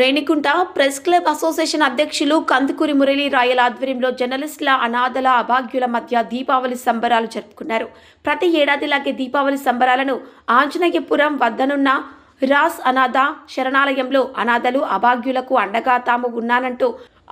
Renigunta press club association అధ్యక్షులు కందుకూరి మురళీ రాయల ఆధ్వర్యంలో జర్నలిస్టుల అనాథల అభాగ్యుల మధ్య దీపావళి సంబరాలు జరుపుకున్నారు. ప్రతి ఏడాదిలాగే దీపావళి సంబరాలను ఆంజనేయపురం వద్దనున్న రాస్ అనాథ శరణాలయంలో అనాథలు అభాగ్యులకు అండగా తాము ఉన్నానంటూ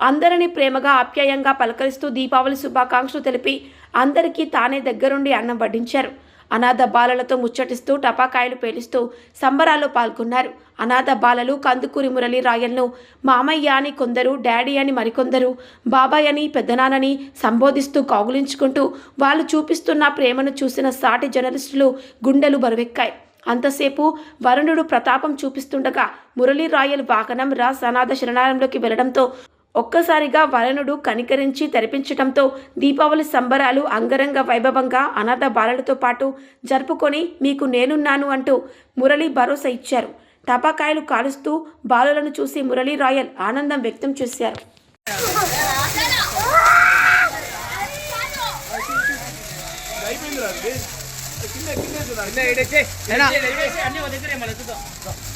అందరినీ ప్రేమగా ఆప్యాయంగా పలకరిస్తూ దీపావళి శుభాకాంక్షలు తెలిపి అందరికీ తానే దగ్గరుండి అన్నం వడ్డించారు. అనాథ బాలలతో ముచ్చటిస్తూ టపాకాయలు పేలుస్తూ సంబరాల్లో పాల్గొన్నారు. అనాథ బాలలు కందుకూరి మురళి రాయల్ను మామయ్య అని కొందరు డాడీ అని మరికొందరు బాబాయ్ అని పెద్దనాన్నని సంబోధిస్తూ కౌగులించుకుంటూ వాళ్ళు చూపిస్తున్న ప్రేమను చూసిన సాటి జర్నలిస్టులు గుండెలు బరువెక్కాయి. అంతసేపు వరుణుడు ప్రతాపం చూపిస్తుండగా మురళీ రాయల్ వాహనం రాస్ అనాథ శరణాలయంలోకి వెళ్ళడంతో ఒక్కసారిగా వరుణుడు కనికరించి తెరిపించటంతో దీపావళి సంబరాలు అంగరంగ వైభవంగా అనాథ బాలలతో పాటు జరుపుకొని మీకు నేనున్నాను అంటూ మురళి భరోసా ఇచ్చారు. టపాకాయలు కాలుస్తూ బాలులను చూసి మురళీ రాయల్ ఆనందం వ్యక్తం చేశారు.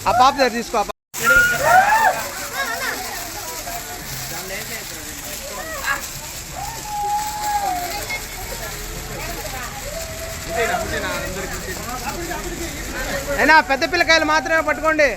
ఆ పాప తీసుకో ఆ పాప. అయినా పెద్ద పిల్లకాయలు మాత్రమే పట్టుకోండి.